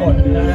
กดนะ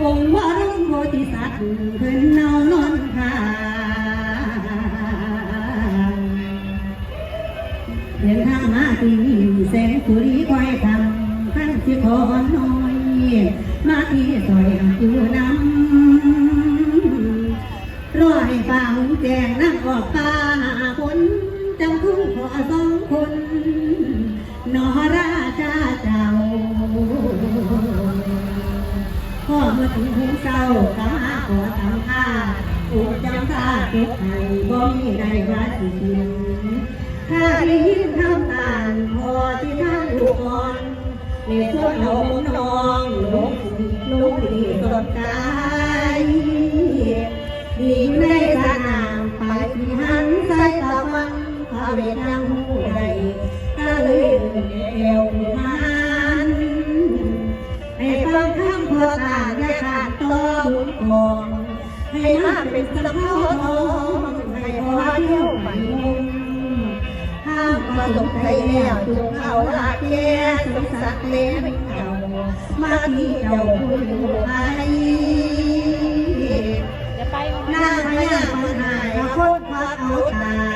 เพิ่นเนานอนทาเดินทางมาที่นี่แสงสุรีคอยทำท่านสิขอน้อย มาที่ซอยอังกูน้ำรอให้ฟังแจงนั่งออกตาคนจำคุ้งขอสองคนนอร พ่อมื่อถึงหูเศร้ากาหาขอทำท่าถูกจำท่าเก็บให้บ่มีใดว่าสิถึงถ้าได้ยินคำตานพอที่ท่านลูกอ่อนในส่วนเอาน้องลงสิลงดีสดใจดีในสนามไปที่หันใส่ตะวันพาเวทาามพอตาอย่าขาดต่อบุญกองให้มาเป็นสะเพาทองให้พอเที่ยวไปมุมห้ามประสบใจแล้วจุกเอาลาแก่สมศักเลี้ยงเก่ามาที่เจ้าคุณไทยจะไปหน้าพญาปัญหาคนพักเอาตา